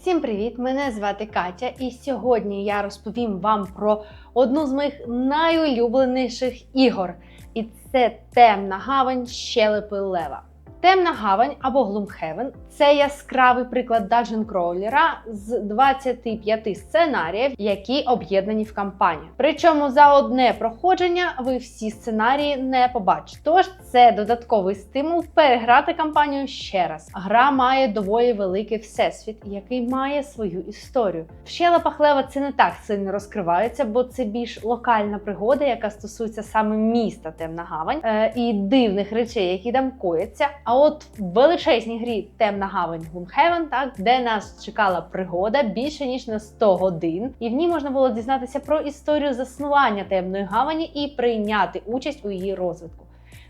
Всім привіт! Мене звати Катя, і сьогодні я розповім вам про одну з моїх найулюбленіших ігор. І це темна гавань щелепи Лева. Темна гавань або Gloomhaven – це яскравий приклад Crawler з 25 сценаріїв, які об'єднані в кампанію. Причому за одне проходження ви всі сценарії не побачите. Тож це додатковий стимул переграти кампанію ще раз. Гра має доволі великий всесвіт, який має свою історію. В щелепах Лева це не так сильно розкривається, бо це більш локальна пригода, яка стосується саме міста Темна Гавань е, і дивних речей, які там кояться. А от в величезній грі Темна Гавань Gloomhaven, так де нас чекала пригода більше ніж на 100 годин, і в ній можна було дізнатися про історію заснування темної гавані і прийняти участь у її розвитку.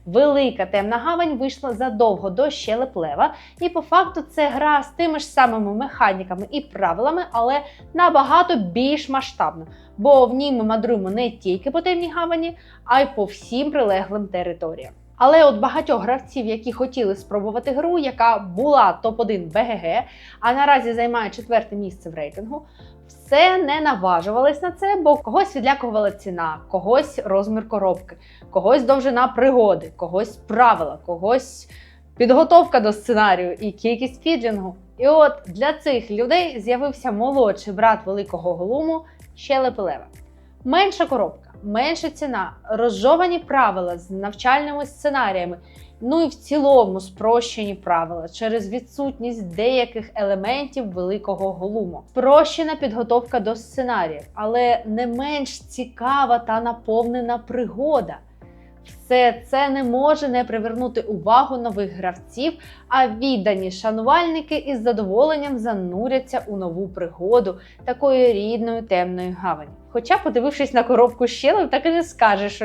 Велика темна гавань вийшла задовго до щелеп Лева, і по факту це гра з тими ж самими механіками і правилами, але набагато більш масштабно, бо в ній ми мандруємо не тільки по темній гавані, а й по всім прилеглим територіям. Але от багатьох гравців, які хотіли спробувати гру, яка була топ-1 БГГ, а наразі займає четверте місце в рейтингу, все не наважувались на це, бо когось відлякувала ціна, когось розмір коробки, когось довжина пригоди, когось правила, когось підготовка до сценарію і кількість фідлінгу. І от для цих людей з'явився молодший брат великого голуму Щелепилева. Менша коробка, менша ціна, розжовані правила з навчальними сценаріями. Ну і в цілому спрощені правила через відсутність деяких елементів великого глуму. Спрощена підготовка до сценаріїв, але не менш цікава та наповнена пригода. Все це не може не привернути увагу нових гравців, а віддані шанувальники із задоволенням зануряться у нову пригоду такої рідної темної гавані. Хоча, подивившись на коробку щелеп, так і не скажеш,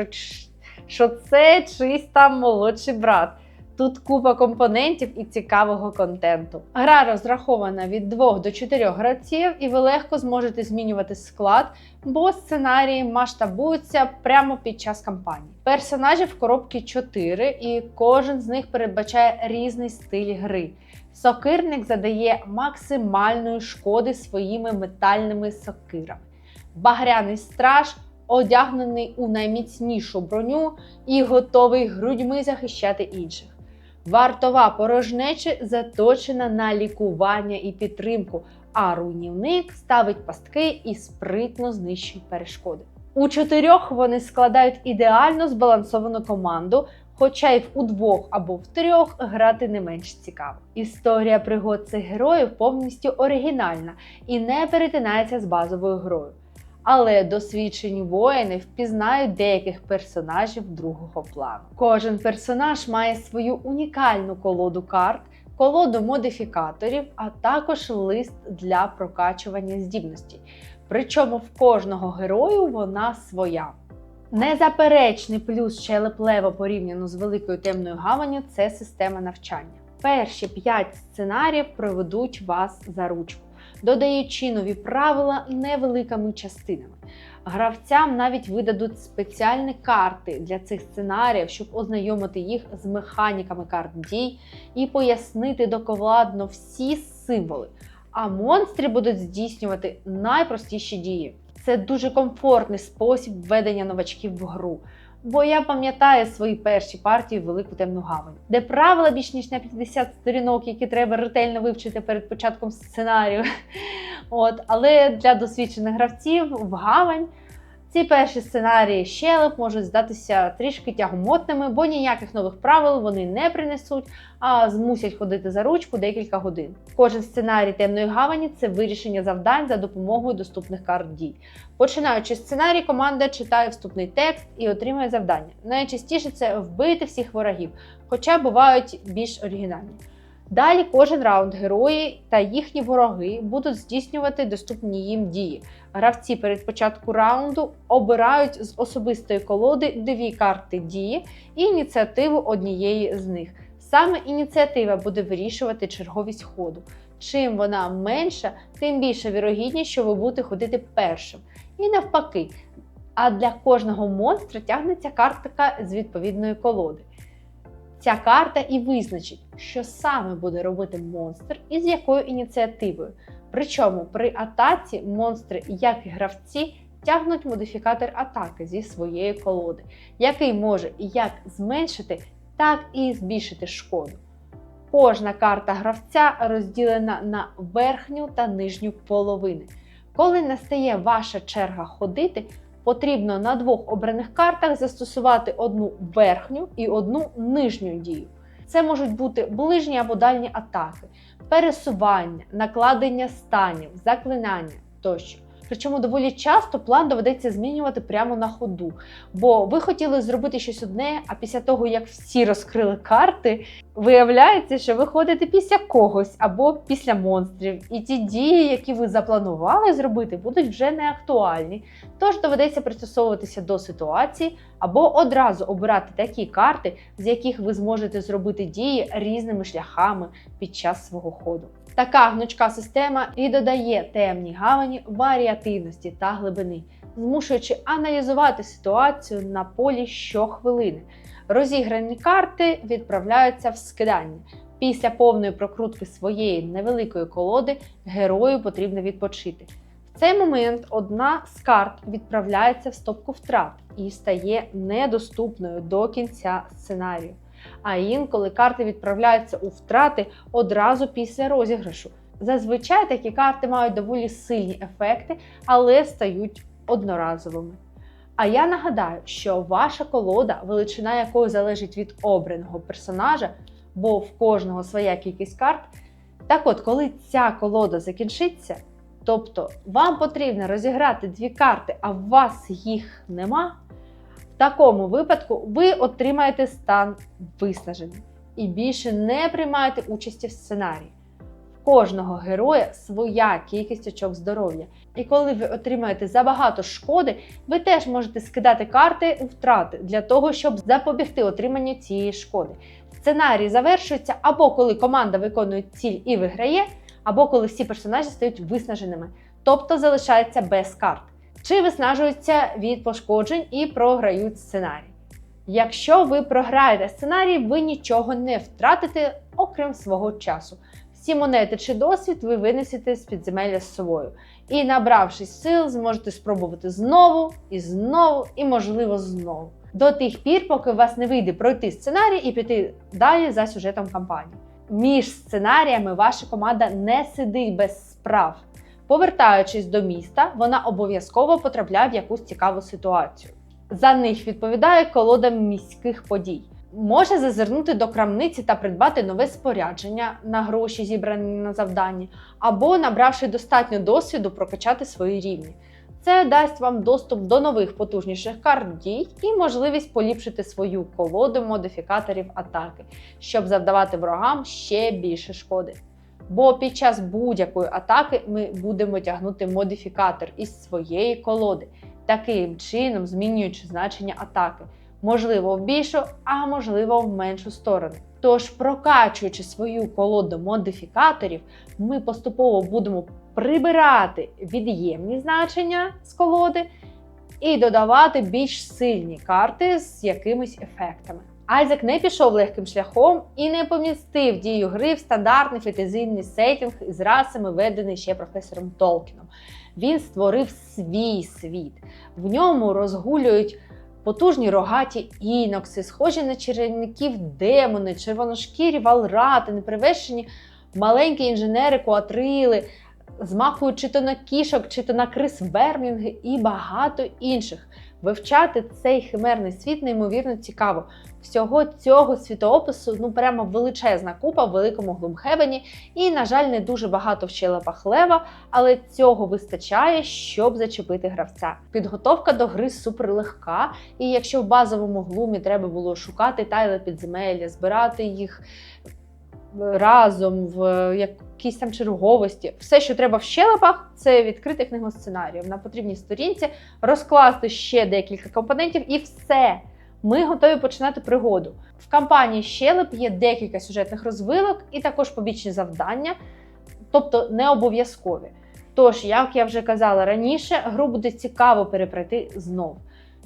що, це чийсь там молодший брат. Тут купа компонентів і цікавого контенту. Гра розрахована від 2 до 4 гравців, і ви легко зможете змінювати склад, бо сценарії масштабуються прямо під час кампанії. Персонажів в коробці 4, і кожен з них передбачає різний стиль гри. Сокирник задає максимальної шкоди своїми метальними сокирами. Багряний страж одягнений у найміцнішу броню і готовий грудьми захищати інших. Вартова порожнечі заточена на лікування і підтримку, а руйнівник ставить пастки і спритно знищує перешкоди. У чотирьох вони складають ідеально збалансовану команду, хоча й в удвох або в трьох грати не менш цікаво. Історія пригод цих героїв повністю оригінальна і не перетинається з базовою грою. Але досвідчені воїни впізнають деяких персонажів другого плану. Кожен персонаж має свою унікальну колоду карт, колоду модифікаторів, а також лист для прокачування здібностей. Причому в кожного герою вона своя. Незаперечний плюс щелеплево порівняно з великою темною гаванню це система навчання. Перші п'ять сценаріїв проведуть вас за ручку додаючи нові правила невеликими частинами. Гравцям навіть видадуть спеціальні карти для цих сценаріїв, щоб ознайомити їх з механіками карт дій і пояснити докладно всі символи. А монстри будуть здійснювати найпростіші дії. Це дуже комфортний спосіб введення новачків в гру. Бо я пам'ятаю свої перші партії в Велику Темну Гавань, де правила більш ніж на 50 сторінок, які треба ретельно вивчити перед початком сценарію. От, Але для досвідчених гравців в гавань ці перші сценарії щелеп можуть здатися трішки тягомотними, бо ніяких нових правил вони не принесуть, а змусять ходити за ручку декілька годин. Кожен сценарій темної гавані це вирішення завдань за допомогою доступних карт дій. Починаючи сценарій, команда читає вступний текст і отримує завдання. Найчастіше це вбити всіх ворогів, хоча бувають більш оригінальні. Далі кожен раунд герої та їхні вороги будуть здійснювати доступні їм дії. Гравці перед початку раунду обирають з особистої колоди дві карти дії і ініціативу однієї з них. Саме ініціатива буде вирішувати черговість ходу. Чим вона менша, тим більша вірогідність, що ви будете ходити першим. І навпаки. А для кожного монстра тягнеться картка з відповідної колоди. Ця карта і визначить, що саме буде робити монстр і з якою ініціативою. Причому при атаці монстри, як і гравці, тягнуть модифікатор атаки зі своєї колоди, який може як зменшити, так і збільшити шкоду. Кожна карта гравця розділена на верхню та нижню половини. Коли настає ваша черга ходити, потрібно на двох обраних картах застосувати одну верхню і одну нижню дію. Це можуть бути ближні або дальні атаки, пересування, накладення станів, заклинання тощо. Причому доволі часто план доведеться змінювати прямо на ходу. Бо ви хотіли зробити щось одне, а після того, як всі розкрили карти, виявляється, що ви ходите після когось або після монстрів. І ті дії, які ви запланували зробити, будуть вже не актуальні. Тож доведеться пристосовуватися до ситуації або одразу обирати такі карти, з яких ви зможете зробити дії різними шляхами під час свого ходу. Така гнучка система і додає темній гавані варіативності та глибини, змушуючи аналізувати ситуацію на полі щохвилини. Розіграні карти відправляються в скидання. Після повної прокрутки своєї невеликої колоди герою потрібно відпочити. В цей момент одна з карт відправляється в стопку втрат і стає недоступною до кінця сценарію. А інколи карти відправляються у втрати одразу після розіграшу. Зазвичай такі карти мають доволі сильні ефекти, але стають одноразовими. А я нагадаю, що ваша колода, величина якої залежить від обраного персонажа, бо в кожного своя кількість карт. Так от, коли ця колода закінчиться, тобто вам потрібно розіграти дві карти, а у вас їх нема, в такому випадку ви отримаєте стан виснажений і більше не приймаєте участі в сценарії. В кожного героя своя кількість очок здоров'я. І коли ви отримаєте забагато шкоди, ви теж можете скидати карти у втрати для того, щоб запобігти отриманню цієї шкоди. Сценарій завершується або коли команда виконує ціль і виграє, або коли всі персонажі стають виснаженими, тобто залишаються без карт, чи виснажуються від пошкоджень і програють сценарій. Якщо ви програєте сценарій, ви нічого не втратите, окрім свого часу. Всі монети чи досвід ви винесете з підземелля з собою. І, набравшись сил, зможете спробувати знову і знову, і, можливо, знову. До тих пір, поки у вас не вийде пройти сценарій і піти далі за сюжетом кампанії. Між сценаріями ваша команда не сидить без справ. Повертаючись до міста, вона обов'язково потрапляє в якусь цікаву ситуацію. За них відповідає колода міських подій. Може зазирнути до крамниці та придбати нове спорядження на гроші, зібрані на завданні, або, набравши достатньо досвіду, прокачати свої рівні. Це дасть вам доступ до нових потужніших карт дій і можливість поліпшити свою колоду модифікаторів атаки, щоб завдавати ворогам ще більше шкоди. Бо під час будь-якої атаки ми будемо тягнути модифікатор із своєї колоди, таким чином змінюючи значення атаки, можливо в більшу, а можливо в меншу сторону. Тож, прокачуючи свою колоду модифікаторів, ми поступово будемо прибирати від'ємні значення з колоди і додавати більш сильні карти з якимись ефектами. Айзек не пішов легким шляхом і не помістив дію гри в стандартний фетизийний сеттинг із расами, введений ще професором Толкіном. Він створив свій світ. В ньому розгулюють потужні рогаті інокси, схожі на чарівників демони, червоношкірі валрати, непривешені маленькі інженери, куатрили, змахують чи то на кішок, чи то на крис вермлінги і багато інших. Вивчати цей химерний світ неймовірно цікаво. Всього цього світоопису ну прямо величезна купа в великому Глумхевені, і, на жаль, не дуже багато в щелепах лева, але цього вистачає, щоб зачепити гравця. Підготовка до гри суперлегка, і якщо в базовому глумі треба було шукати тайли підземелля, збирати їх разом в якійсь там черговості. Все, що треба в щелепах, це відкрити книгу сценаріїв на потрібній сторінці, розкласти ще декілька компонентів, і все. Ми готові починати пригоду. В кампанії щелеп є декілька сюжетних розвилок і також побічні завдання, тобто не обов'язкові. Тож, як я вже казала раніше, гру буде цікаво перепройти знов.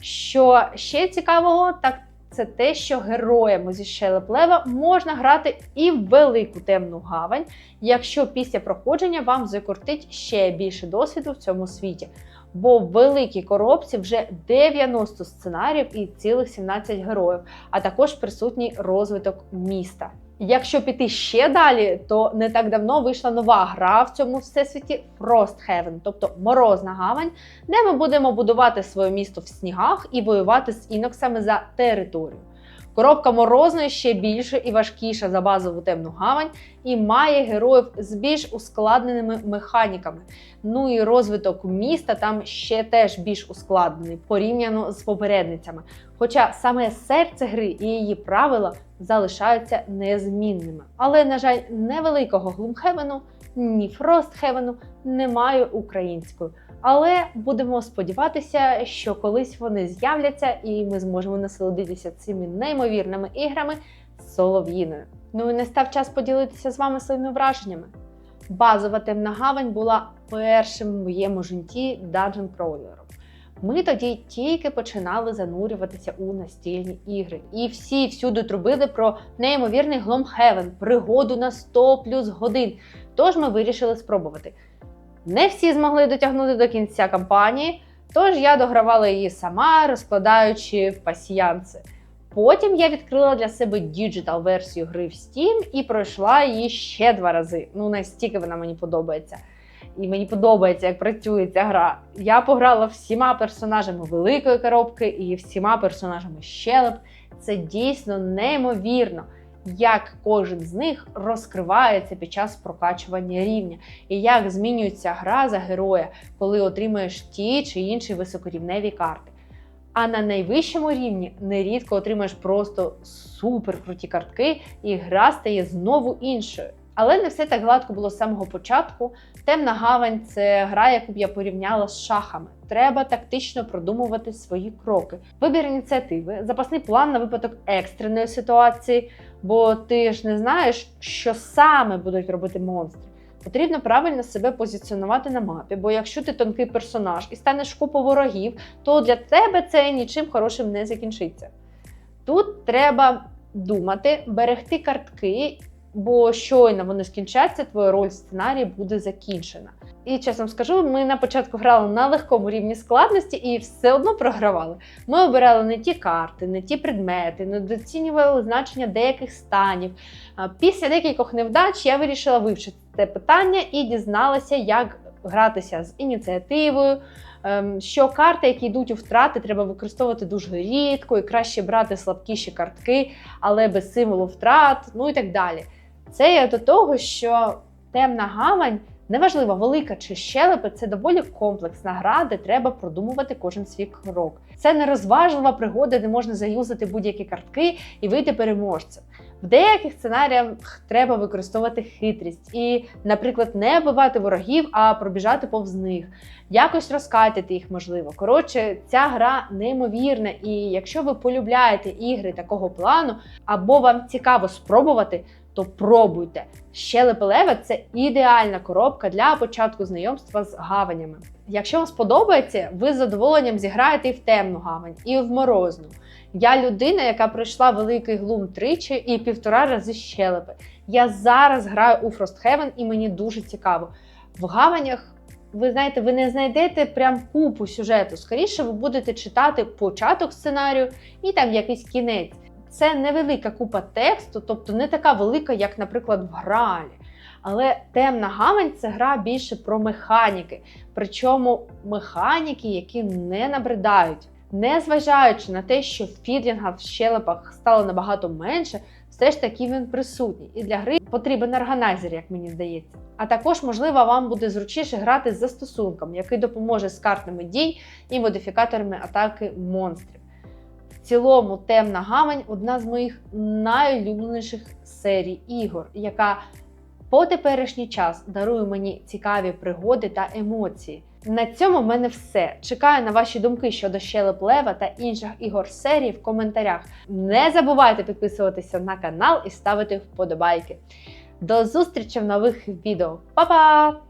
Що ще цікавого, так це те, що героями зі Щелеплева можна грати і в велику темну гавань, якщо після проходження вам закортить ще більше досвіду в цьому світі. Бо в великій коробці вже 90 сценаріїв і цілих 17 героїв, а також присутній розвиток міста. Якщо піти ще далі, то не так давно вийшла нова гра в цьому всесвіті Frosthaven, тобто морозна гавань, де ми будемо будувати своє місто в снігах і воювати з іноксами за територію. Коробка морозної ще більше і важкіша за базову темну гавань і має героїв з більш ускладненими механіками. Ну і розвиток міста там ще теж більш ускладнений порівняно з попередницями. Хоча саме серце гри і її правила залишаються незмінними. Але, на жаль, невеликого Глумхевену, ні Фростхевену немає українською. Але будемо сподіватися, що колись вони з'являться, і ми зможемо насолодитися цими неймовірними іграми з Солов'їною. Ну і не став час поділитися з вами своїми враженнями. Базова темна гавань була першим в моєму житті Dungeon Crawler. Ми тоді тільки починали занурюватися у настільні ігри, і всі всюди трубили про неймовірний Gloomhaven, пригоду на 100 плюс годин. Тож ми вирішили спробувати. Не всі змогли дотягнути до кінця кампанії, тож я догравала її сама, розкладаючи в пасіянси. Потім я відкрила для себе діджитал версію гри в Steam і пройшла її ще два рази. Ну настільки вона мені подобається. І мені подобається, як працює ця гра. Я пограла всіма персонажами великої коробки і всіма персонажами щелеп. Це дійсно неймовірно, як кожен з них розкривається під час прокачування рівня, і як змінюється гра за героя, коли отримуєш ті чи інші високорівневі карти. А на найвищому рівні нерідко отримаєш просто супер круті картки, і гра стає знову іншою. Але не все так гладко було з самого початку. Темна гавань це гра, яку б я порівняла з шахами. Треба тактично продумувати свої кроки. Вибір ініціативи, запасний план на випадок екстреної ситуації, бо ти ж не знаєш, що саме будуть робити монстри. Потрібно правильно себе позиціонувати на мапі, бо якщо ти тонкий персонаж і станеш купу ворогів, то для тебе це нічим хорошим не закінчиться. Тут треба думати, берегти картки бо щойно вони скінчаться, твоя роль сценарії буде закінчена. І чесно скажу, ми на початку грали на легкому рівні складності і все одно програвали. Ми обирали не ті карти, не ті предмети, недооцінювали значення деяких станів. Після декількох невдач я вирішила вивчити це питання і дізналася, як гратися з ініціативою. ем, Що карти, які йдуть у втрати, треба використовувати дуже рідко і краще брати слабкіші картки, але без символу втрат, ну і так далі. Це є до того, що темна гавань, неважливо, велика чи щелепи, це доволі комплексна гра, де треба продумувати кожен свій крок. Це не розважлива пригода, де можна заюзати будь-які картки і вийти переможцем. В деяких сценаріях треба використовувати хитрість і, наприклад, не вбивати ворогів, а пробіжати повз них, якось розкатити їх можливо. Коротше, ця гра неймовірна, і якщо ви полюбляєте ігри такого плану, або вам цікаво спробувати, то пробуйте. Щелепелева це ідеальна коробка для початку знайомства з гаванями. Якщо вам сподобається, ви з задоволенням зіграєте і в темну гавань, і в морозну. Я людина, яка пройшла великий глум тричі і півтора рази щелепи. Я зараз граю у Frosthaven і мені дуже цікаво. В гаванях, ви знаєте, ви не знайдете прям купу сюжету. Скоріше, ви будете читати початок сценарію і там якийсь кінець. Це невелика купа тексту, тобто не така велика, як, наприклад, в Граалі. Але темна гавань це гра більше про механіки. Причому механіки, які не набридають. Незважаючи на те, що фідлінга в щелепах стало набагато менше, все ж таки він присутній. І для гри потрібен органайзер, як мені здається. А також, можливо, вам буде зручніше грати з застосунком, який допоможе з картами дій і модифікаторами атаки монстрів. В цілому, темна гавань одна з моїх найулюбленіших серій ігор, яка по теперішній час дарує мені цікаві пригоди та емоції. На цьому в мене все. Чекаю на ваші думки щодо щелеп Лева та інших ігор серії в коментарях. Не забувайте підписуватися на канал і ставити вподобайки. До зустрічі в нових відео. Па-па!